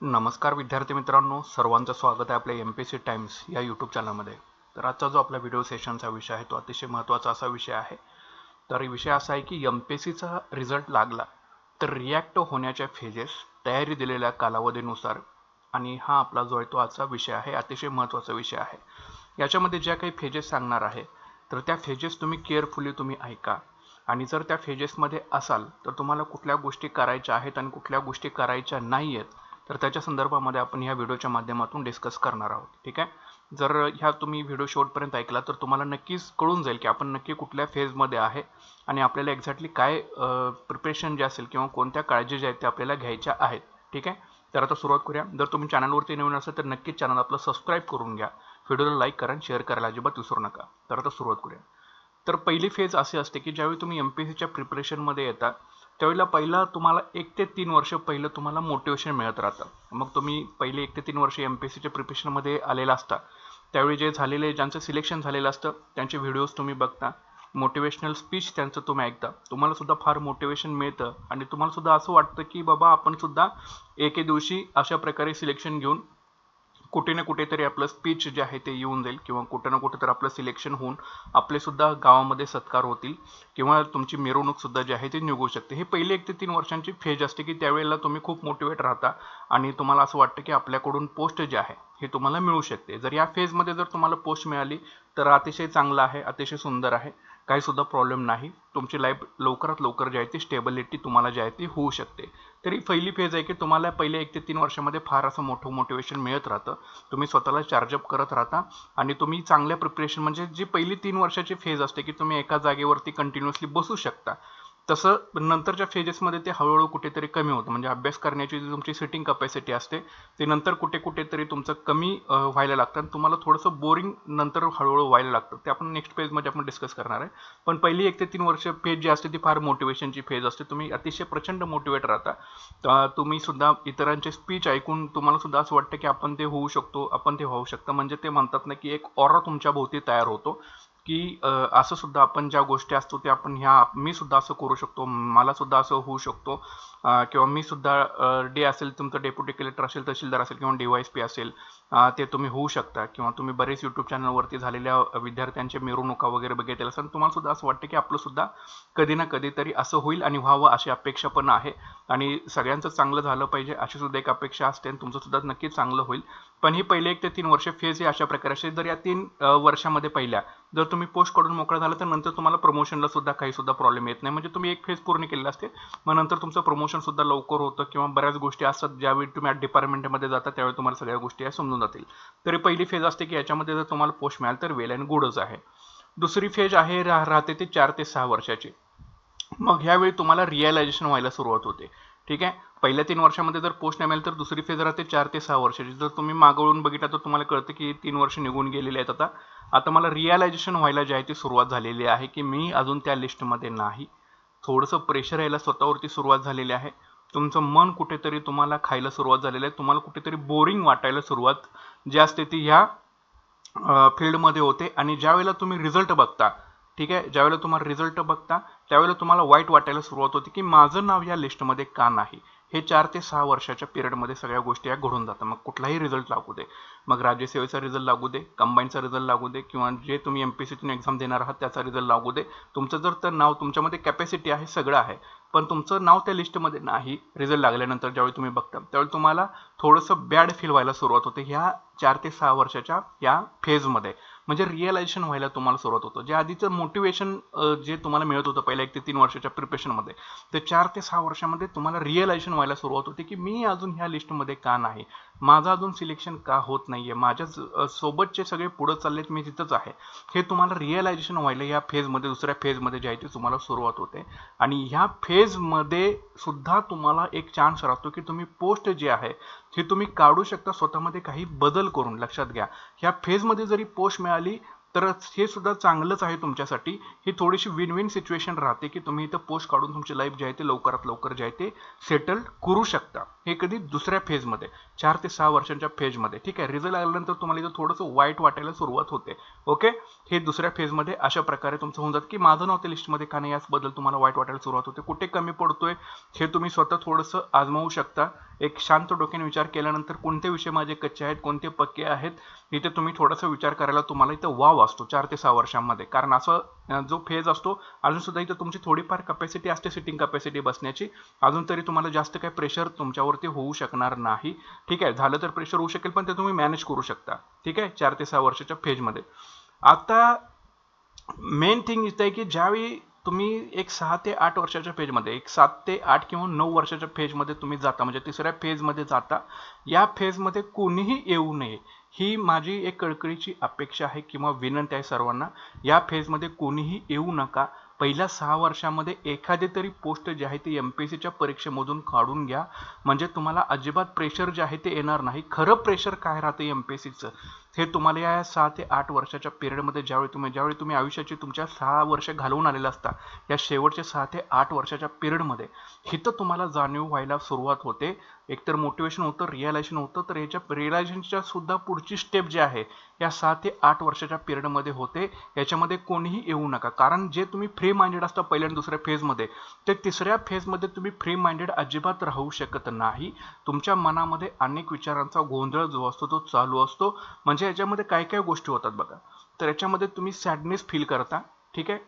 नमस्कार विद्यार्थी मित्रांनो सर्वांचं स्वागत आहे आपल्या एम पी सी टाइम्स या यूट्यूब चॅनलमध्ये तर आजचा जो आपला व्हिडिओ सेशनचा विषय आहे तो अतिशय महत्त्वाचा असा विषय आहे. तर विषय असा आहे की एम पी सीचा रिझल्ट लागला तर रिॲक्ट होण्याच्या फेजेस तयारी दिलेल्या कालावधीनुसार आणि हा आपला जो आहे तो आजचा विषय आहे अतिशय महत्त्वाचा विषय आहे. याच्यामध्ये ज्या काही फेजेस सांगणार आहे तर त्या फेजेस तुम्ही केअरफुली तुम्ही ऐका. आणि जर त्या फेजेसमध्ये असाल तर तुम्हाला कुठल्या गोष्टी करायच्या आहेत आणि कुठल्या गोष्टी करायच्या नाही आहेत तर त्याच्या संदर्भामध्ये आपण ह्या व्हिडिओच्या माध्यमातून डिस्कस करणार आहोत. ठीक आहे? जर ह्या तुम्ही व्हिडिओ शेवटपर्यंत ऐकला तर तुम्हाला नक्कीच कळून जाईल की आपण नक्की कुठल्या फेजमध्ये आहे आणि आपल्याला एक्झॅक्टली काय प्रिपरेशन जे असेल किंवा कोणत्या काळजी ज्या आहेत त्या आपल्याला घ्यायच्या आहेत. ठीक आहे? तर आता सुरुवात करूया. जर तुम्ही चॅनलवरती नवीन असाल तर नक्कीच चॅनल आपलं सबस्क्राईब करून घ्या. व्हिडिओला लाईक करा आणि शेअर करायला अजिबात विसरू नका. तर आता सुरुवात करूया. तर पहिली फेज अशी असते की ज्यावेळी तुम्ही एम पी सीच्या प्रिपरेशनमध्ये येता त्यावेळेला पहिला तुम्हाला एक ते तीन वर्ष पहिलं तुम्हाला मोटिवेशन मिळत राहतं. मग तुम्ही पहिले एक ते तीन वर्ष एम पी सीच्या प्रिपरेशनमध्ये आलेला असता. त्यावेळी जे झालेले ज्यांचं सिलेक्शन झालेलं असतं त्यांचे व्हिडिओज तुम्ही बघता. मोटिवेशनल स्पीच त्यांचं तुम्ही ऐकता. तुम्हाला सुद्धा फार मोटिवेशन मिळतं. आणि तुम्हाला सुद्धा असं वाटतं की बाबा आपण सुद्धा एके दिवशी अशा प्रकारे सिलेक्शन घेऊन कुठे ना कुठेतरी आपलं स्पीच जे आहे ते येऊन जाईल किंवा कुठे ना कुठे तर आपलं सिलेक्शन होऊन आपले सुद्धा गावामध्ये सत्कार होतील किंवा तुमची मिरवणूक सुद्धा जी आहे ती निघू शकते. हे पहिले एक ते तीन वर्षांची फेज असते की त्यावेळेला तुम्ही खूप मोटिवेट राहता आणि तुम्हाला असं वाटतं की आपल्याकडून पोस्ट जे आहे हे तुम्हाला मिळू शकते. जर या फेजमध्ये जर तुम्हाला पोस्ट मिळाली तर अतिशय चांगलं आहे अतिशय सुंदर आहे. काहीसुद्धा प्रॉब्लेम नाही. तुमची लाईफ लवकरात लवकर जी आहे ती स्टेबिलिटी तुम्हाला जी आहे ती होऊ शकते. तरी पहिली फेज आहे की तुम्हाला पहिले एक ते तीन वर्षामध्ये फार असं मोठं मोटिवेशन मिळत राहतं. तुम्ही स्वतःला चार्जअप करत राहता आणि तुम्ही चांगल्या प्रिपरेशन म्हणजे जी पहिली तीन वर्षाची फेज असते की तुम्ही एका जागेवरती कंटिन्युअसली बसू शकता. तसं नंतरच्या फेजेसमध्ये ते हळूहळू कुठेतरी कमी होतं. म्हणजे अभ्यास करण्याची जी तुमची सिटिंग कपॅसिटी असते ते नंतर कुठे कुठेतरी तुमचं कमी व्हायला लागतं आणि तुम्हाला थोडंसं बोरिंग नंतर हळूहळू व्हायला लागतं. ते आपण नेक्स्ट फेजमध्ये आपण डिस्कस करणार आहे. पण पहिली एक ते तीन वर्ष फेज जी असते ती फार मोटिवेशनची फेज असते. तुम्ही अतिशय प्रचंड मोटिवेट राहता. तुम्ही सुद्धा इतरांचे स्पीच ऐकून तुम्हाला सुद्धा असं वाटतं की आपण ते होऊ शकतो आपण ते होऊ शकतं. म्हणजे ते म्हणतात ना की एक ऑरा तुमच्या भोवती तयार होतो. की असं सुद्धा आपण ज्या गोष्टी असतो त्या आपण ह्या मी सुद्धा असं करू शकतो मला सुद्धा असं होऊ शकतो. किंवा मी सुद्धा डे असेल तुमचं डेप्युटी कलेक्टर असेल तहसीलदार असेल किंवा डी वाय एस पी असेल ते तुम्ही होऊ शकता किंवा तुम्ही बरेच यूट्यूब चॅनलवरती झालेल्या विद्यार्थ्यांच्या मिरवणुका वगैरे बघितल्या असेल तुम्हाला सुद्धा असं वाटतं की आपलं सुद्धा कधी ना कधीतरी असं होईल आणि व्हावं अशी अपेक्षा पण आहे. आणि सगळ्यांचं चांगलं झालं पाहिजे अशी सुद्धा एक अपेक्षा असते आणि तुमचं सुद्धा नक्कीच चांगलं होईल. पण ही पहिले एक ते तीन वर्ष फेज ही अशा प्रकारे जर या तीन वर्षामध्ये पहिल्या जर तुम्ही पोस्ट काढून मोकळा झाला तर नंतर तुम्हाला प्रमोशनला सुद्धा काही सुद्धा प्रॉब्लेम येत नाही. म्हणजे तुम्ही एक फेज पूर्ण केलेला असते मग नंतर तुमचं प्रमोशन सुद्धा लवकर होतं किंवा बऱ्याच गोष्टी असतात ज्यावेळी तुम्ही डिपार्टमेंटमध्ये जाता त्यावेळी तुम्हाला सगळ्या गोष्टी या समजून जातील. तरी पहिली फेज असते की याच्यामध्ये जर तुम्हाला पोस्ट मिळाल तर वेल अँड गुडच आहे. दुसरी फेज आहे राह राहते ते चार ते सहा वर्षाची. मग ह्यावेळी तुम्हाला रिअलायझेशन व्हायला सुरुवात होते. ठीक आहे? पहिल्या तीन वर्षामध्ये जर पोस्ट नाही मिळेल तर दुसरी फेज राहते चार ते सहा वर्षाची. जर तुम्ही मागवून बघितला तर तुम्हाला कळतं की तीन वर्ष निघून गेलेले आहेत आता. आता मला रिअलायझेशन व्हायला जी आहे ती सुरुवात झालेली आहे की मी अजून त्या लिस्टमध्ये नाही. थोडंसं प्रेशर यायला स्वतःवरती सुरुवात झालेली आहे. तुमचं मन कुठेतरी तुम्हाला खायला सुरुवात झालेली आहे. तुम्हाला कुठेतरी बोरिंग वाटायला सुरुवात जी असते ती ह्या फील्डमध्ये होते आणि ज्यावेळेला तुम्ही रिझल्ट बघता ठीक आहे? ज्यावेळेला तुम्हाला रिझल्ट बघता त्यावेळेला तुम्हाला वाईट वाटायला सुरुवात होते की माझं नाव या लिस्टमध्ये का नाही? हे चार ते सहा वर्षाच्या पिरियडमध्ये सगळ्या गोष्टी या घडून जातात. मग कुठलाही रिझल्ट लागू दे. मग राज्यसेवेचा रिझल्ट लागू दे कंबाईनचा रिझल्ट लागू दे किंवा जे तुम्ही एम पी सीतून एक्झाम देणार आहात त्याचा रिझल्ट लागू दे. तुमचं जर तर नाव तुमच्यामध्ये कॅपॅसिटी आहे सगळं आहे. पण तुमचं नाव त्या लिस्टमध्ये नाही रिझल्ट लागल्यानंतर ज्यावेळी तुम्ही बघता त्यावेळी तुम्हाला थोडंसं बॅड फील व्हायला सुरुवात होते ह्या चार ते सहा वर्षाच्या या फेजमध्ये म्हणजे रिअलायझेशन व्हायला तुम्हाला सुरुवात होतं. जे आधीचं मोटिवेशन जे तुम्हाला मिळत होतं पहिल्या एक ते तीन वर्षाच्या प्रिपरेशनमध्ये ते चार ते सहा वर्षामध्ये तुम्हाला रिअलायझेशन व्हायला सुरुवात होते की मी अजून ह्या लिस्टमध्ये का नाही? माझं अजून सिलेक्शन का होत नाही आहे माझ्या सोबतचे सगळे पुढं चाललेत मी तिथंच आहे. हे तुम्हाला रिअलायझेशन व्हायला या फेजमध्ये दुसऱ्या फेजमध्ये जे आहे तुम्हाला सुरुवात होते. आणि ह्या फेजमध्ये सुद्धा तुम्हाला एक चान्स राहतो की तुम्ही पोस्ट जे आहे हे तुम्ही काढू शकता स्वतःमध्ये काही बदल करून लक्षात घ्या. ह्या फेजमध्ये जरी पोस्ट मिळाली तर हे सुद्धा चांगलंच आहे तुमच्यासाठी. ही थोडीशी विन विन सिच्युएशन राहते की तुम्ही इथं पोस्ट काढून तुमची लाईफ जी आहे ते लवकरात लवकर जे आहे ते सेटल करू शकता. हे कधी दुसऱ्या फेजमध्ये चार ते सहा वर्षांच्या फेजमध्ये ठीक आहे? रिझल्ट आल्यानंतर तुम्हाला इथं थोडंसं वाईट वाटायला सुरुवात होते. ओके हे दुसऱ्या फेजमध्ये अशा प्रकारे तुमचं होऊन जातं. की माझं नाव त्या लिस्टमध्ये का नाही याचबद्दल तुम्हाला वाईट वाटायला सुरुवात होते. कुठे कमी पडतोय हे तुम्ही स्वतः थोडंसं आजमावू शकता. एक शांत डोक्याने विचार केल्यानंतर कोणते विषय माझे कच्चे आहेत कोणते पक्के आहेत इथे तुम्ही थोडासा विचार करायला तुम्हाला इथं वाव असतो चार ते सहा वर्षांमध्ये. कारण असं जो फेज असतो अजून सुद्धा इथं तुमची थोडीफार कपॅसिटी असते सिटिंग कपॅसिटी बसण्याची. अजून तरी तुम्हाला जास्त काही प्रेशर तुमच्यावर तुमच्यावरती होऊ शकणार नाही. ठीक आहे? झालं तर प्रेशर होऊ शकेल पण ते तुम्ही मॅनेज करू शकता. ठीक आहे? चार ते सहा वर्षाच्या फेजमध्ये आता मेन थिंग इथं आहे की ज्यावेळी तुम्ही एक सहा ते आठ वर्षाच्या फेजमध्ये एक सात ते आठ किंवा नऊ वर्षाच्या फेजमध्ये तुम्ही जाता म्हणजे तिसऱ्या फेजमध्ये जाता या फेजमध्ये कोणीही येऊ नये ही माझी एक कळकळीची अपेक्षा आहे किंवा विनंती आहे सर्वांना. या फेजमध्ये कोणीही येऊ नका. पहिल्या सहा वर्षामध्ये एखादी तरी पोस्ट जी आहे ती एम पी एस सीच्या परीक्षेमधून काढून घ्या. म्हणजे तुम्हाला अजिबात प्रेशर जे आहे ते येणार नाही. खरं प्रेशर काय राहतं एम पी एस सीचं हे तुम्हाला या सहा ते आठ वर्षाच्या पिरियडमध्ये ज्यावेळी तुम्ही ज्यावेळी तुम्ही आयुष्याची तुमच्या सहा वर्ष घालवून आलेला असता या शेवटच्या सहा ते आठ वर्षाच्या पिरियडमध्ये हिथं तुम्हाला जाणीव व्हायला सुरुवात होते. एकतर मोटिवेशन होतं रिअलायझेशन होतं तर याच्या रिअलायझेशनच्या सुद्धा पुढची स्टेप जी आहे या सहा ते आठ वर्षाच्या पिरियडमध्ये होते. याच्यामध्ये कोणीही येऊ नका. कारण जे तुम्ही फ्री माइंडेड असता पहिल्या आणि दुसऱ्या फेजमध्ये ते तिसऱ्या फेजमध्ये तुम्ही फ्री माइंडेड अजिबात राहू शकत नाही. तुमच्या मनामध्ये अनेक विचारांचा गोंधळ जो असतो तो चालू असतो. म्हणजे याच्यामध्ये काय काय गोष्टी होतात बघा. तर याच्यामध्ये तुम्ही सॅडनेस फील करता. ठीक आहे?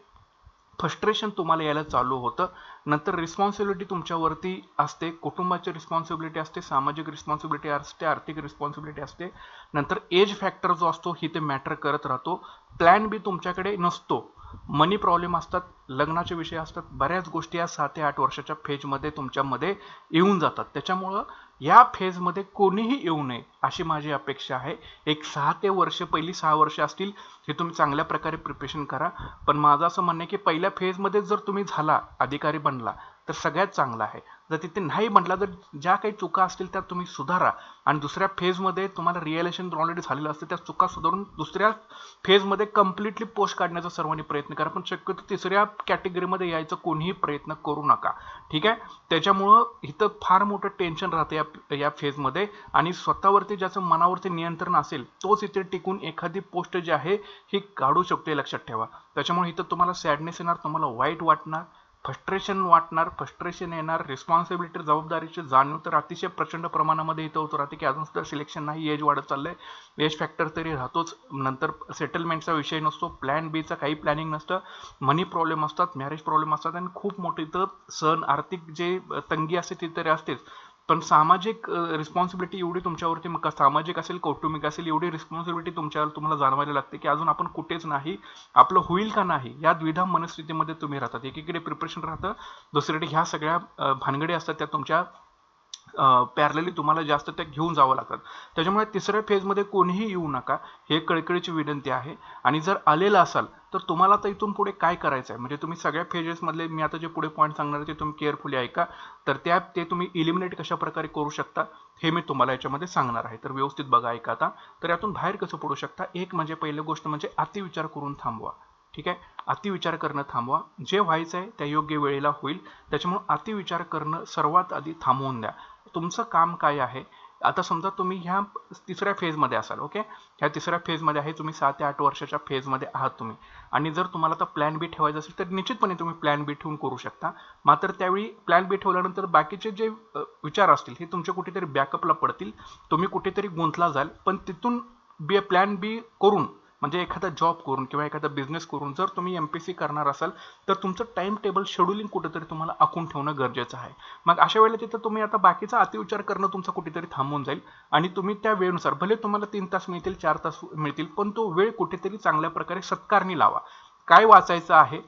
फ्रस्ट्रेशन तुम्हाला यायला चालू होतं. नंतर रिस्पॉन्सिबिलिटी तुमच्यावरती असते कुटुंबाची रिस्पॉन्सिबिलिटी असते सामाजिक रिस्पॉन्सिबिलिटी असते आर्थिक रिस्पॉन्सिबिलिटी असते. नंतर एज फॅक्टर जो असतो ही ते मॅटर करत राहतो. प्लॅन बी तुमच्याकडे नसतो. मनी प्रॉब्लेम असतात लग्नाचे विषय असतात बऱ्याच गोष्टी या सहा ते आठ वर्षाच्या फेजमध्ये तुमच्यामध्ये येऊन जातात. त्याच्यामुळं या फेजमध्ये कोणीही येऊ नये अशी माझी अपेक्षा आहे. एक सहा ते वर्ष पहिली सहा वर्ष असतील हे तुम्ही चांगल्या प्रकारे प्रिपरेशन करा. पण माझं असं म्हणणं आहे की पहिल्या फेजमध्ये जर तुम्ही झाला अधिकारी बनला तर सगळ्यात चांगलं आहे. जर तिथे नाही म्हटला तर ज्या काही चुका असतील त्या तुम्ही सुधारा. आणि दुसऱ्या फेजमध्ये तुम्हाला रिअलेशन ऑलरेडी झालेलं असतं त्या चुका सुधारून दुसऱ्या फेजमध्ये कम्प्लिटली पोस्ट काढण्याचा सर्वांनी प्रयत्न करा. पण शक्यतो तिसऱ्या कॅटेगरीमध्ये यायचा कोणीही प्रयत्न करू नका. ठीक आहे? त्याच्यामुळं इथं फार मोठं टेन्शन राहतं या या फेजमध्ये आणि स्वतःवरती ज्याचं मनावरती नियंत्रण असेल तोच इथे टिकून एखादी पोस्ट जी आहे ही काढू शकतो लक्षात ठेवा. त्याच्यामुळे इथं तुम्हाला सॅडनेस येणार तुम्हाला वाईट वाटणार. फ्रस्ट्रेशन वाटणार फ्रस्ट्रेशन येणार रिस्पॉन्सिबिलिटी जबाबदारीची जाणीव तर अतिशय प्रचंड प्रमाणामध्ये इथं होत राहते की अजून सुद्धा सिलेक्शन नाही एज वाढत चाललंय. एज फॅक्टर तरी राहतोच. नंतर सेटलमेंटचा विषय नसतो. प्लॅन बीचा काही प्लॅनिंग नसतं. मनी प्रॉब्लेम असतात मॅरेज प्रॉब्लेम असतात आणि खूप मोठी इथं सण आर्थिक जे तंगी असते ती तरी असतेच पण सामाजिक रिस्पॉन्सिबिलिटी एवढी तुमच्यावरती मग सामाजिक असेल कौटुंबिक असेल एवढी रिस्पॉन्सिबिलिटी तुमच्यावर तुम्हाला जाणवायला लागते की अजून आपण कुठेच नाही आपलं होईल का नाही या द्विधा मनस्थितीमध्ये तुम्ही राहतात. एकीकडे प्रिपरेशन राहतं दुसरीकडे ह्या सगळ्या भानगडी असतात त्या तुमच्या पॅरलली तुम्हाला जास्त त्या घेऊन जावं लागतात त्याच्यामुळे तिसऱ्या फेजमध्ये कोणीही येऊ नका. हे कळकळीची विनंती आहे. आणि जर आलेलं असाल तर तुम्हाला आता इथून पुढे काय करायचं आहे म्हणजे तुम्ही सगळ्या फेजेसमधले मी आता जे पुढे पॉईंट सांगणार आहे ते तुम्ही केअरफुली ऐका. तर त्या ते तुम्ही इलिमिनेट कशा प्रकारे करू शकता हे मी तुम्हाला याच्यामध्ये सांगणार आहे. तर व्यवस्थित बघा ऐका आता. तर यातून बाहेर कसं पडू शकता? एक म्हणजे पहिली गोष्ट म्हणजे अतिविचार करून थांबवा. ठीक आहे? अतिविचार करणं थांबवा. जे व्हायचं आहे त्या योग्य वेळेला होईल. त्याच्यामुळे अतिविचार करणं सर्वात आधी थांबवून द्या. तुमचं काम काय आहे? आता समजा तुम्ही ह्या तिसऱ्या फेजमध्ये असाल ओके ह्या तिसऱ्या फेजमध्ये आहे तुम्ही सात ते आठ वर्षाच्या फेजमध्ये आहात तुम्ही. आणि जर तुम्हाला आता प्लॅन बी ठेवायचा असेल तर निश्चितपणे तुम्ही प्लॅन बी ठेवून करू शकता. मात्र त्यावेळी प्लॅन बी ठेवल्यानंतर बाकीचे जे विचार असतील हे तुमचे कुठेतरी बॅकअपला पडतील. तुम्ही कुठेतरी गुंतला जाल पण तिथून बी प्लॅन बी करून म्हणजे एखादा जॉब करून किंवा एखादा बिझनेस करून जर तुम्ही एम पी सी करणार असाल तर तुमचं टाइम टेबल शेड्युलिंग कुठेतरी तुम्हाला आखून ठेवणं गरजेचं आहे. मग अशा वेळेला तिथं तुम्ही आता बाकीचा अतिविचार करणं तुमचा कुठेतरी थांबून जाईल आणि तुम्ही त्या वेळेनुसार भले तुम्हाला तीन तास मिळतील चार तास मिळतील पण तो वेळ कुठेतरी चांगल्या प्रकारे सत्कारणी लावा. काय वाचायचं आहे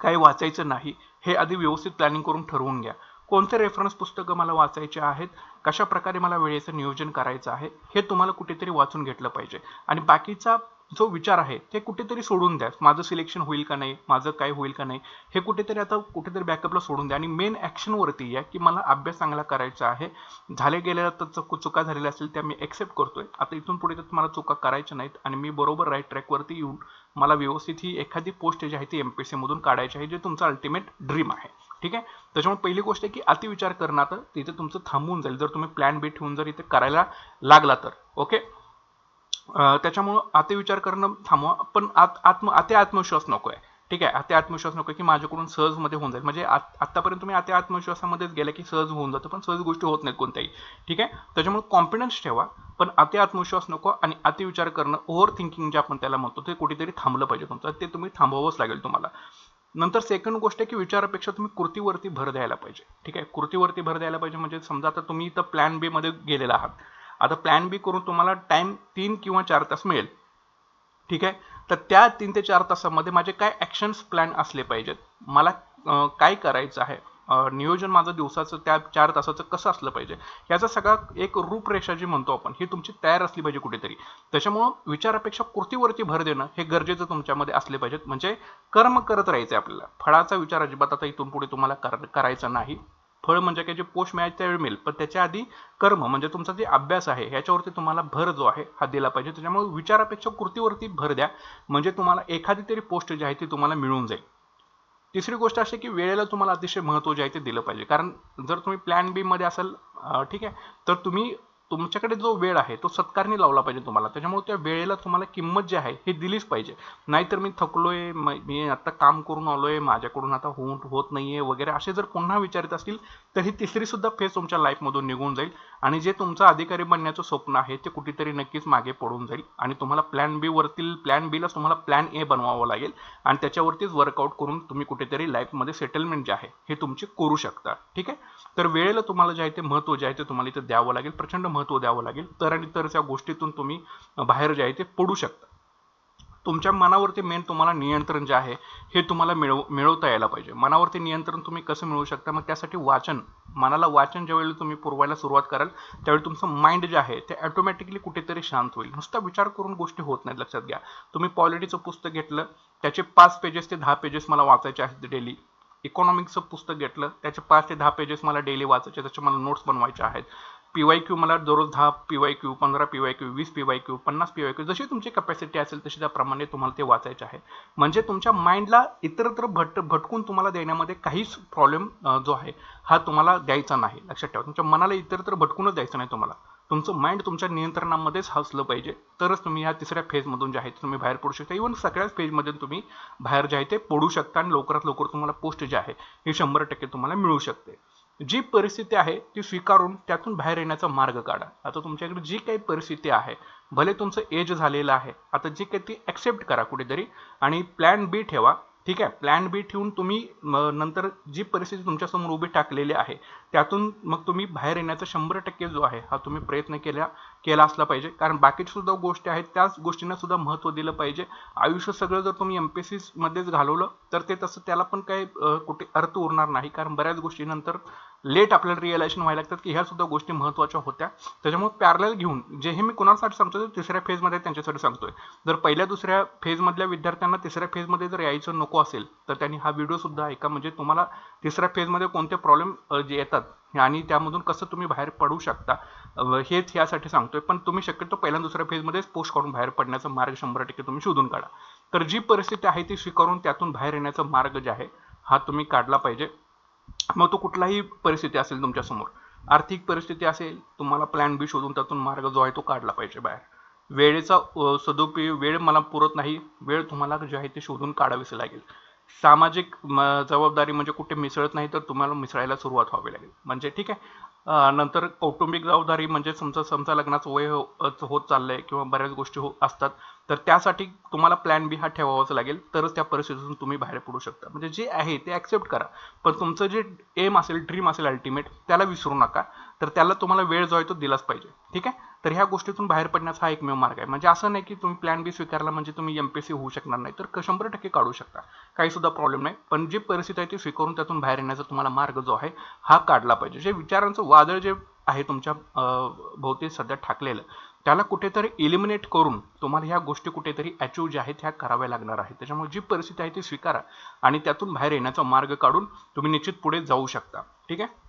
काय वाचायचं नाही हे आधी व्यवस्थित प्लॅनिंग करून ठरवून घ्या. कोणते रेफरन्स पुस्तकं मला वाचायचे आहेत कशा प्रकारे मला वेळेचं नियोजन करायचं आहे हे तुम्हाला कुठेतरी वाचून घेतलं पाहिजे. आणि बाकीचा जो विचार आहे ते कुठेतरी सोडून द्या. माझं सिलेक्शन होईल का नाही माझं काय होईल का नाही हे कुठेतरी आता कुठेतरी बॅकअपला सोडून द्या. आणि मेन ॲक्शनवरती या की मला अभ्यास चांगला करायचा आहे. झाले गेलेल्या तर चुक- चुका झालेल्या असतील त्या मी एक्सेप्ट करतोय. आता इथून पुढे तर मला चुका करायच्या नाहीत आणि मी बरोबर राईट ट्रॅकवरती येऊन मला व्यवस्थित ही एखादी पोस्ट जी आहे ती एम पी सी मधून काढायची आहे जे तुमचं अल्टिमेट ड्रीम आहे. ठीक आहे? त्याच्यामुळे पहिली गोष्ट आहे की अतिविचार करणं आता तिथे तुमचं थांबून जाईल. जर तुम्ही प्लॅन बी ठेवून जर इथे करायला लागला तर. ओके त्याच्यामुळं अतिविचार करणं थांबवा. पण आत आत्म अति आत्मविश्वास नको आहे ठीक आहे? अति आत्मविश्वास नको की माझ्याकडून सहजमध्ये होऊन जाईल. म्हणजे आतापर्यंत तुम्ही अति आत्मविश्वासामध्येच गेले की सहज होऊन जातं पण सहज गोष्टी होत नाहीत कोणत्याही. ठीक आहे? त्याच्यामुळे कॉन्फिडन्स ठेवा पण अति आत्मविश्वास नको आणि अतिविचार करणं ओव्हर थिंकिंग जे आपण त्याला म्हणतो ते कुठेतरी थांबलं पाहिजे तुमचं. ते तुम्ही थांबवावंच लागेल तुम्हाला. नंतर सेकंड गोष्ट आहे की विचारापेक्षा तुम्ही कृतीवरती भर द्यायला पाहिजे. ठीक आहे? कृतीवरती भर द्यायला पाहिजे म्हणजे समजा आता तुम्ही इथं प्लॅन बी मध्ये गेलेला आहात. आता प्लॅन बी करून तुम्हाला टाईम तीन किंवा चार तास मिळेल. ठीक आहे? तर त्या तीन ते चार तासामध्ये माझे काय ॲक्शन्स प्लॅन असले पाहिजेत? मला काय करायचं आहे? नियोजन माझं दिवसाचं त्या चार तासाचं कसं असलं पाहिजे? याचा सगळा एक रूपरेषा जी म्हणतो आपण ही तुमची तयार असली पाहिजे कुठेतरी. त्याच्यामुळं विचारापेक्षा कृतीवरती भर देणं हे गरजेचं तुमच्यामध्ये असले पाहिजेत. म्हणजे कर्म करत राहायचं आपल्याला. फळाचा विचार अजिबात आता इथून पुढे तुम्हाला करायचा नाही. फळ म्हणजे काय जे पोस्ट मिळायचे त्यावेळी मिळेल. पण त्याच्या आधी कर्म म्हणजे तुमचा जे अभ्यास आहे ह्याच्यावरती तुम्हाला भर जो आहे हा दिला पाहिजे. त्याच्यामुळे विचारापेक्षा कृतीवरती भर द्या. म्हणजे तुम्हाला एखादी तरी पोस्ट जी आहे ती तुम्हाला मिळून जाईल. तिसरी गोष्ट अशी की वेळेला तुम्हाला अतिशय महत्त्व जे आहे ते दिलं पाहिजे. कारण जर तुम्ही प्लॅन बी मध्ये असाल ठीक आहे तर तुम्ही तुमच्याकडे जो वेळ आहे तो सत्कारने लावला पाहिजे तुम्हाला. त्याच्यामुळे त्या वेळेला तुम्हाला किंमत जी आहे हे दिलीच पाहिजे. नाहीतर मी थकलोय मी आता काम करून आलोय माझ्याकडून आता होऊन होत नाहीये वगैरे असे जर पुन्हा विचारित असतील तर ही तिसरी सुद्धा फेज तुमच्या लाईफमधून निघून जाईल. आणि जे तुमचं अधिकारी बनण्याचं स्वप्न आहे ते कुठेतरी नक्कीच मागे पडून जाईल. आणि तुम्हाला प्लॅन बी वरतील प्लॅन बीला तुम्हाला प्लॅन ए बनवावं लागेल. आणि त्याच्यावरतीच वर्कआउट करून तुम्ही कुठेतरी लाईफमध्ये सेटलमेंट जे आहे हे तुमचे करू शकता. ठीक आहे? तर वेळेला तुम्हाला जे आहे ते महत्त्व जे आहे ते तुम्हाला इथे द्यावं लागेल. प्रचंड महत्त्व द्यावं लागेल. तर आणि तर त्या गोष्टीतून तुम्ही बाहेर जे आहे ते पडू शकता. तुमच्या मनावरती मेन तुम्हाला नियंत्रण जे आहे हे तुम्हाला मिळव मिळवता यायला पाहिजे. मनावरती नियंत्रण तुम्ही कसं मिळवू शकता? मग त्यासाठी वाचन. मनाला वाचन ज्यावेळी तुम्ही पुरवायला सुरुवात कराल त्यावेळी तुमचं माइंड जे आहे ते ॲटोमॅटिकली कुठेतरी शांत होईल. नुसता विचार करून गोष्टी होत नाहीत लक्षात घ्या. तुम्ही पॉलिटीचं पुस्तक घेतलं त्याचे पाच पेजेस ते दहा पेजेस मला वाचायचे आहेत डेली इकॉनॉमिक्सचं पुस्तक घेतलं त्याचे पाच ते दहा पेजेस मला डेली वाचायचे त्याचे मला नोट्स बनवायचे आहेत. पी वाय क्यू मला दररोज दहा पी वाय क्यू पंधरा पी वाय क्यू वीस पी वाय क्यू पन्नास पी वाय क्यू जशी तुमची कॅपॅसिटी असेल तशी त्याप्रमाणे तुम्हाला ते वाचायचे आहे. म्हणजे तुमच्या माइंडला इतरत्र भट भटकून तुम्हाला देण्यामध्ये काहीच प्रॉब्लेम जो आहे हा तुम्हाला द्यायचा नाही. लक्षात ठेवा. तुमच्या मनाला इतरत्र भटकूनच द्यायचं नाही तुम्हाला. तुमचं माइंड तुमच्या नियंत्रणामध्येच हसलं पाहिजे. तरच तुम्ही ह्या तिसऱ्या फेजमधून जे आहे तुम्ही बाहेर पडू शकता. इव्हन सगळ्याच फेजमध्ये तुम्ही बाहेर जे आहे ते पडू शकता आणि लवकरात लवकर तुम्हाला पोस्ट जे आहे हे शंभर टक्के तुम्हाला मिळू शकते. जी परिस्थिती आहे ती स्वीकारून त्यातून बाहेर येण्याचा मार्ग काढा. आता तुमच्याकडे जी काही परिस्थिती आहे भले तुमचं एज झालेलं आहे आता जी काही ती ॲक्सेप्ट करा कुठेतरी आणि प्लॅन बी ठेवा. ठीक आहे? प्लॅन बी ठेवून तुम्ही नंतर जी परिस्थिती तुमच्यासमोर उभी टाकलेली आहे त्यातून मग तुम्ही बाहेर येण्याचा शंभर टक्के जो आहे हा तुम्ही प्रयत्न केला केला असला पाहिजे. कारण बाकीच्या सुद्धा गोष्टी आहेत त्याच गोष्टींना सुद्धा महत्त्व दिलं पाहिजे. आयुष्य सगळं जर तुम्ही एम पी सीमध्येच घालवलं तर ते तसं त्याला पण काही कुठे अर्थ उरणार नाही. कारण बऱ्याच गोष्टीनंतर लेट आपल्याला रिअलायझेशन व्हायला लागतात की ह्या सुद्धा गोष्टी महत्त्वाच्या होत्या. त्याच्यामुळे पॅरल घेऊन जे हे मी कोणासाठी सांगतो तिसऱ्या फेजमध्ये त्यांच्यासाठी सांगतोय. जर पहिल्या दुसऱ्या फेजमधल्या विद्यार्थ्यांना तिसऱ्या फेजमध्ये जर यायचं नको असेल तर त्यांनी हा व्हिडिओ सुद्धा ऐका. म्हणजे तुम्हाला तिसऱ्या फेजमध्ये कोणते प्रॉब्लेम जे येतात आणि त्यामधून कसं तुम्ही बाहेर पडू शकता हेच यासाठी सांगतोय. पण तुम्ही शक्यतो पहिल्या दुसऱ्या फेजमध्येच पोस्ट करून बाहेर पडण्याचा मार्ग शंभर टक्के तुम्ही शोधून काढा. तर जी परिस्थिती आहे ती स्वीकारून त्यातून बाहेर येण्याचा मार्ग जे आहे हा तुम्ही काढला पाहिजे. मग तो कुठलाही परिस्थिती असेल तुमच्यासमोर आर्थिक परिस्थिती असेल तुम्हाला प्लॅन बी शोधून त्यातून मार्ग जो आहे तो काढला पाहिजे बाहेर. वेळेचा सदुपयोग वेळ मला पुरत नाही वेळ तुम्हाला जे आहे ते शोधून काढावीच लागेल. सामाजिक जबाबदारी म्हणजे कुठे मिसळत नाही तर तुम्हाला मिसळायला सुरुवात व्हावी लागेल. म्हणजे ठीक आहे नंतर कौटुंबिक जबाबदारी म्हणजे समजा समजा लग्नाचं वय हो, होत चाललंय किंवा बऱ्याच गोष्टी हो असतात तर त्यासाठी तुम्हाला प्लॅन बी हा ठेवावाच लागेल तरच त्या परिस्थितीतून तुम्ही बाहेर पडू शकता. म्हणजे जे आहे ते ॲक्सेप्ट करा. पण तुमचं जे एम असेल ड्रीम असेल अल्टिमेट त्याला विसरू नका. तर त्याला तुम्हाला वेळ जो आहे तो दिलाच पाहिजे. ठीक आहे? तर ह्या गोष्टीतून बाहेर पडण्याचा हा एकमेव मार्ग आहे. म्हणजे असं नाही की तुम्ही प्लॅन बी स्वीकारला म्हणजे तुम्ही एम पी सी होऊ शकणार नाही. तर शंभर टक्के काढू शकता. काही सुद्धा प्रॉब्लेम नाही. पण जी परिस्थिती आहे ती स्वीकारून त्यातून बाहेर येण्याचा तुम्हाला मार्ग जो आहे हा काढला पाहिजे. जे विचारांचं वादळ जे आहे तुमच्या भोवती सध्या ठाकलेलं त्याला कुठेतरी इलिमिनेट करून तुम्हाला ह्या गोष्टी कुठेतरी अचीव ज्या आहेत ह्या कराव्या लागणार आहेत. त्याच्यामुळे जी परिस्थिती आहे ती स्वीकारा आणि त्यातून बाहेर येण्याचा मार्ग काढून तुम्ही निश्चित पुढे जाऊ शकता. ठीक आहे?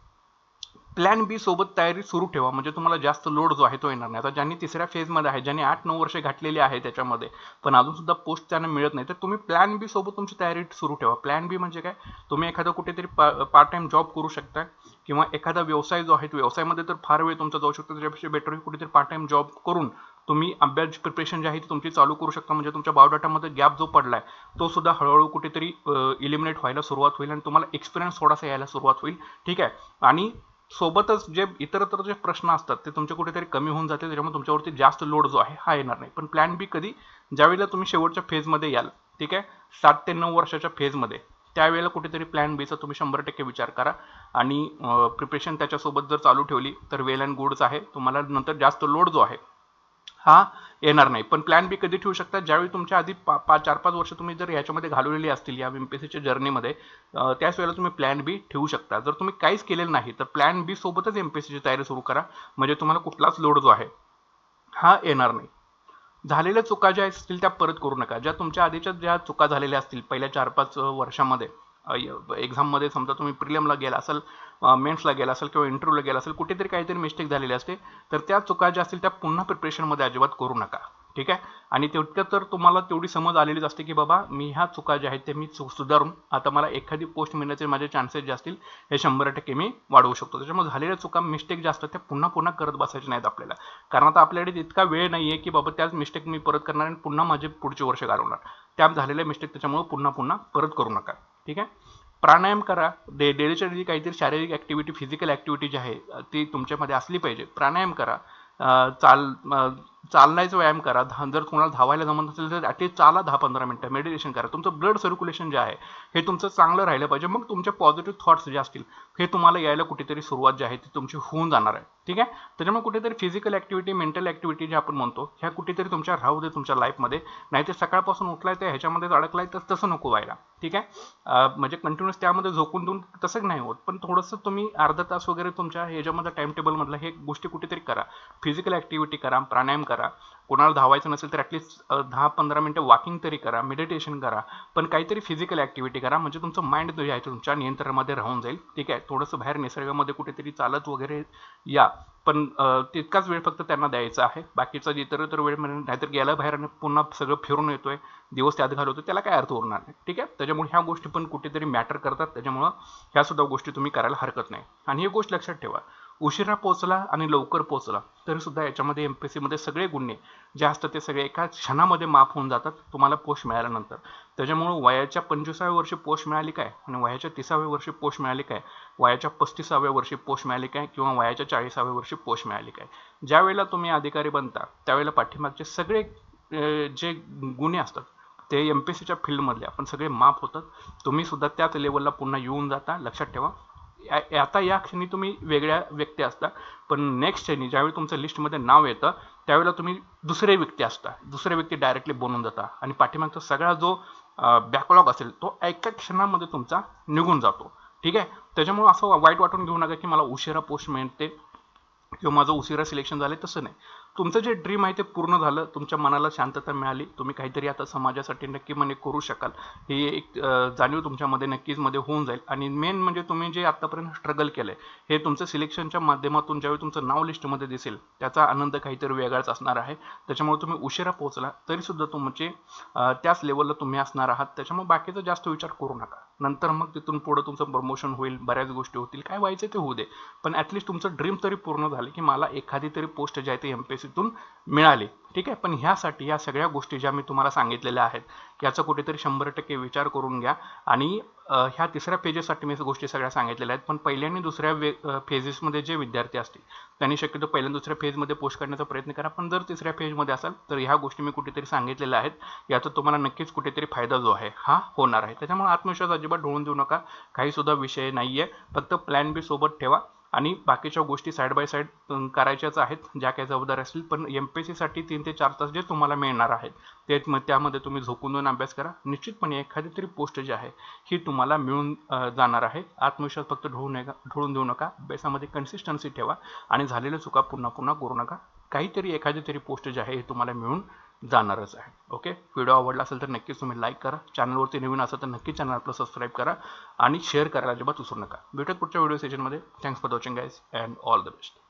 प्लॅन बी सोबत तयारी सुरू ठेवा. म्हणजे तुम्हाला जास्त लोड जो आहे तो येणार नाही. आता ज्यांनी तिसऱ्या फेजमध्ये आहे ज्यांनी आठ नऊ वर्षे घातलेली आहे त्याच्यामध्ये पण अजून सुद्धा पोस्ट त्यांना मिळत नाही. तर तुम्ही प्लॅन बी सोबत तुमची तयारी सुरू ठेवा. प्लॅन बी म्हणजे काय? तुम्ही एखादा कुठेतरी पार्ट टाइम जॉब करू शकता किंवा एखादा व्यवसाय जो आहे तो व्यवसायामध्ये तर फार वेळ तुमचा जाऊ शकतो. त्याच्यापेक्षा बेटर कुठेतरी पार्ट टाइम जॉब करून तुम्ही अभ्यास प्रिपरेशन जी आहे ती तुमची चालू करू शकता. म्हणजे तुमच्या बायोडाटामध्ये गॅप जो पडलाय तो सुद्धा हळूहळू कुठेतरी इलिमिनेट व्हायला सुरुवात होईल आणि तुम्हाला एक्सपिरियन्स थोडासा यायला सुरुवात होईल. ठीक आहे? आणि सोबतच जे इतरत्र जे प्रश्न असतात ते तुमचे कुठेतरी कमी होऊन जाते त्याच्यामुळे तुमच्यावरती जास्त लोड जो आहे हा येणार नाही. पण प्लॅन बी कधी? ज्यावेळेला तुम्ही शेवटच्या फेजमध्ये याल ठीक आहे? सात ते नऊ वर्षाच्या फेजमध्ये त्यावेळेला कुठेतरी प्लॅन बीचा तुम्ही शंभर टक्के विचार करा. आणि प्रिपरेशन त्याच्यासोबत जर चालू ठेवली तर वेल अँड गुडच आहे. तुम्हाला नंतर जास्त लोड जो आहे हा येणार नाही. पण प्लॅन बी कधी ठेवू शकता? ज्यावेळी तुमच्या आधी पा पाच चार पाच वर्ष तुम्ही जर याच्यामध्ये घालवलेली असतील या एम पी सीच्या जर्नीमध्ये त्याच वेळेला तुम्ही प्लॅन बी ठेवू शकता. जर तुम्ही काहीच केलेलं नाही तर प्लॅन बी सोबतच एम पी सीची तयारी सुरू करा. म्हणजे तुम्हाला कुठलाच लोड जो आहे हा येणार नाही. झालेल्या चुका ज्या असतील त्या परत करू नका. ज्या तुमच्या आधीच्या ज्या चुका झालेल्या असतील पहिल्या चार पाच वर्षामध्ये एक्झाममध्ये समजा तुम्ही प्रिलियमला गेला असाल मेन्सला गेला असेल किंवा इंटरव्ह्यूला गेला असेल कुठेतरी काहीतरी मिस्टेक झालेली असते. तर त्या चुका ज्या असतील त्या पुन्हा प्रिपरेशनमध्ये अजिबात करू नका. ठीक आहे? आणि तेवढ्या तर तुम्हाला तेवढी समज आलेलीच असते की बाबा मी ह्या चुका ज्या आहेत ते मी चुक सुधारून आता मला एखादी पोस्ट मिळण्याचे माझे चान्सेस जे असतील हे शंभर टक्के मी वाढवू शकतो. त्याच्यामुळे झालेल्या चुका मिस्टेक ज्या असतात त्या पुन्हा पुन्हा करत बसायच्या नाहीत आपल्याला. कारण आता आपल्याकडे इतका वेळ नाही आहे की बाबा त्याच मिस्टेक मी परत करणार आणि पुन्हा माझे पुढचे वर्ष घालवणार. त्या झालेल्या मिस्टेक त्याच्यामुळे पुन्हा पुन्हा परत करू नका. ठीक आहे? प्राणायाम करा. डे डेलीच्या डेली काहीतरी शारीरिक ॲक्टिव्हिटी फिजिकल ॲक्टिव्हिटी जी आहे ती तुमच्यामध्ये असली पाहिजे. प्राणायाम करा. चाल चालण्याचा व्यायाम करा. जर कोणाला धावायला जमत नसेल तर ॲटलीस्ट चाला दहा पंधरा मिनटं. मेडिटेशन करा. तुमचं ब्लड सर्क्युलेशन जे आहे हे तुमचं चांगलं राहिलं पाहिजे. मग तुमचे पॉझिटिव्ह थॉट्स जे असतील हे तुम्हाला यायला कुठेतरी सुरुवात जी आहे ती तुमची होऊन जाणार आहे. ठीक आहे? त्याच्यामुळे कुठेतरी फिजिकल ॲक्टिव्हिटी मेंटल ॲक्टिव्हिटी जे आपण म्हणतो ह्या कुठेतरी तुमच्या राहू दे तुमच्या लाईफमध्ये नाहीतर सकाळपासून उठलाय तर ह्याच्यामध्येच अडकलाय तर तसं नको व्हायला. ठीक आहे? म्हणजे कंटिन्युअस त्यामध्ये झोकून देऊन तसं नाही होत. पण थोडंसं तुम्ही अर्धा तास वगैरे तुमच्या ह्याच्यामध्ये टाइम टेबलमधलं हे गोष्टी कुठेतरी करा. फिजिकल ॲक्टिव्हिटी करा प्राणायाम करा. करा. कोणाला धावायचं नसेल तर ॲटलीस्ट दहा पंधरा मिनटं वॉकिंग तरी करा मेडिटेशन करा पण काहीतरी फिजिकल ॲक्टिव्हिटी करा. म्हणजे तुमचं माइंड जे आहे तुमच्या नियंत्रणामध्ये राहून जाईल. ठीक आहे? थोडंसं बाहेर निसर्गामध्ये कुठेतरी चालत वगैरे या. पण तितकाच वेळ फक्त त्यांना द्यायचा आहे. बाकीचा इतर तर वेळ म्हणजे नाहीतर गेला बाहेर आणि पुन्हा सगळं फिरून येतोय. दिवस त्यात घालवतो त्याला काय अर्थ उरणार नाही. ठीक आहे? त्याच्यामुळे ह्या गोष्टी पण कुठेतरी मॅटर करतात. त्याच्यामुळं ह्या सुद्धा गोष्टी तुम्ही करायला हरकत नाही. आणि ही गोष्ट लक्षात ठेवा. उशिरा पोचला आणि लवकर पोचला तरीसुद्धा याच्यामध्ये एम पी सीमध्ये सगळे गुन्हे जे असतात ते सगळे एका क्षणामध्ये माफ होऊन जातात तुम्हाला पोस्ट मिळाल्यानंतर. त्याच्यामुळं वयाच्या पंचवीसाव्या वर्षी पोस्ट मिळाली काय? आणि वयाच्या तिसाव्या वर्षी पोस्ट मिळाली काय? वयाच्या पस्तीसाव्या वर्षी पोस्ट मिळाली काय? किंवा वयाच्या चाळीसाव्या वर्षी पोस्ट मिळाली काय? ज्या वेळेला तुम्ही अधिकारी बनता त्यावेळेला पाठीमागचे सगळे जे गुन्हे असतात ते एम पी सीच्या फील्डमधले आपण सगळे माफ होतात. तुम्ही सुद्धा त्याच लेवलला पुन्हा येऊन जाता लक्षात ठेवा. आता या क्षणी तुम्ही वेगळ्या व्यक्ती असता पण नेक्स्ट क्षणी ज्यावेळी तुमचं लिस्टमध्ये नाव येतं त्यावेळेला तुम्ही दुसरे व्यक्ती असता. दुसरे व्यक्ती डायरेक्टली बनून जाता. आणि पाठीमागचा सगळा जो बॅकलॉग असेल तो एका क्षणामध्ये तुमचा निघून जातो. ठीक आहे? त्याच्यामुळे असं वाईट वाटून घेऊ नका की मला उशिरा पोस्ट मिळते किंवा माझं उशिरा सिलेक्शन झालं तसं नाही. तुमचं जे ड्रीम आहे ते पूर्ण झालं तुमच्या मनाला शांतता मिळाली तुम्ही काहीतरी आता समाजासाठी नक्की म्हणे करू शकाल ही एक जाणीव तुमच्यामध्ये नक्कीच मध्ये होऊन जाईल. आणि मेन म्हणजे तुम्ही जे आतापर्यंत स्ट्रगल केलं आहे हे तुमचं सिलेक्शनच्या माध्यमातून ज्यावेळी तुमचं नाव लिस्टमध्ये दिसेल त्याचा आनंद काहीतरी वेगळाच असणार आहे. त्याच्यामुळे तुम्ही उशिरा पोहोचला तरीसुद्धा तुमचे त्याच लेवलला तुम्ही असणार आहात. त्याच्यामुळे बाकीचा जास्त विचार करू नका. नंतर मग तिथून पुढं तुमचं प्रमोशन होईल बऱ्याच गोष्टी होतील काय व्हायचं ते होऊ दे. पण ॲटलिस्ट तुमचं ड्रीम तरी पूर्ण झालं की मला एखादी तरी पोस्ट जी आहे ते एम पी परिस्थितीतून मिळाली. ठीक आहे? पण ह्यासाठी या सगळ्या गोष्टी ज्या मी तुम्हाला सांगितलेल्या आहेत याचा कुठेतरी शंभर टक्के विचार करून घ्या. आणि ह्या तिसऱ्या पेजेससाठी मी गोष्टी सगळ्या सांगितलेल्या आहेत पण पहिल्या आणि दुसऱ्या वे फेजेसमध्ये जे विद्यार्थी असतील त्यांनी शक्यतो पहिल्या दुसऱ्या फेजमध्ये पोस्ट करण्याचा प्रयत्न करा. पण जर तिसऱ्या फेजमध्ये असाल तर ह्या गोष्टी मी कुठेतरी सांगितलेल्या आहेत. याचा तुम्हाला नक्कीच कुठेतरी फायदा जो आहे हा होणार आहे. त्याच्यामुळे आत्मविश्वास अजिबात ढोळून देऊ नका. काहीसुद्धा विषय नाही आहे फक्त प्लॅन बी सोबत ठेवा. आणि बाकीच्या गोष्टी साईड बाय साईड करायच्याच आहेत ज्या काही जबाबदार असतील. पण एम पी साठी तीन ते चार तास जे तुम्हाला मिळणार आहेत ते त्यामध्ये तुम्ही झोकून देऊन अभ्यास करा. निश्चितपणे एखादी तरी पोस्ट जी आहे ही तुम्हाला मिळून जाणार आहे. आत्मविश्वास फक्त ढोळू नका ढोळून देऊ नका. अभ्यासामध्ये कन्सिस्टन्सी ठेवा. आणि झालेल्या चुका पुन्हा पुन्हा करू नका. काहीतरी एखादी तरी पोस्ट जी आहे हे तुम्हाला मिळून जाणारच आहे. ओके व्हिडिओ आवडला असेल तर नक्कीच तुम्ही लाईक करा. चॅनलवरती नवीन असेल तर नक्की चॅनल आपलं सबस्क्राईब करा आणि शेअर करायला अजिबात विसरू नका. भेटत पुढच्या व्हिडिओ सेशनमध्ये thanks for watching guys and all the best